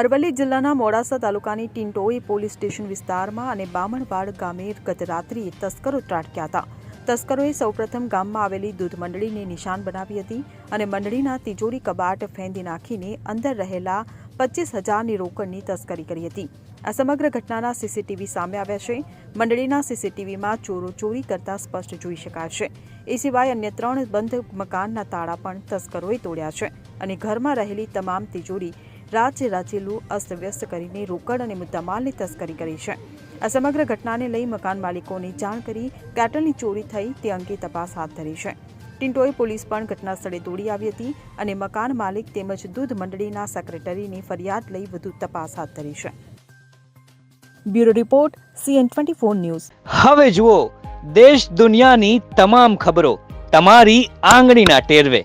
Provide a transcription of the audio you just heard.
અરવલ્લી જિલ્લાના મોડાસા તાલુકાની Tintoi police station વિસ્તારમાં અને બામણવાડ ગામે ગત રાત્રિએ તસ્કરો ત્રાટક્યા હતા. તસ્કરોએ સૌપ્રથમ ગામમાં આવેલી દૂધ મંડળીને નિશાન બનાવી હતી અને મંડળીના તિજોરી કબાટ ફેંદી નાખીને અંદર રહેલા પચીસ હજારની રોકડની તસ્કરી કરી હતી. આ સમગ્ર ઘટનાના સીસીટીવી સામે આવ્યા છે. મંડળીના સીસીટીવીમાં ચોરો ચોરી કરતા સ્પષ્ટ જોઈ શકાય છે. એ સિવાય અન્ય ત્રણ બંધ મકાનના તાળા પણ તસ્કરોએ તોડ્યા છે અને ઘરમાં રહેલી તમામ તિજોરી રાજ્ય રાજેલું અસ્તવ્યસ્ત કરીને રોકડ અને મુદ્દામાલની તસ્કરી કરી છે. આ સમગ્ર ઘટનાને લઈ મકાન માલિકોને જાણ કરી કેટલની ચોરી થઈ તે અંગે તપાસ હાથ ધરી છે. ટિન્ટોઈ પોલીસ પણ ઘટના સ્થળે દોડી આવી હતી અને મકાન માલિક તેમજ દૂધ મંડળીના સેક્રેટરીની ફરિયાદ લઈ વધુ તપાસ હાથ ધરી છે. Bureau report CN twenty four news. હવે જુઓ, દેશ દુનિયાની તમામ ખબરો તમારી આંગળીના ટેરવે.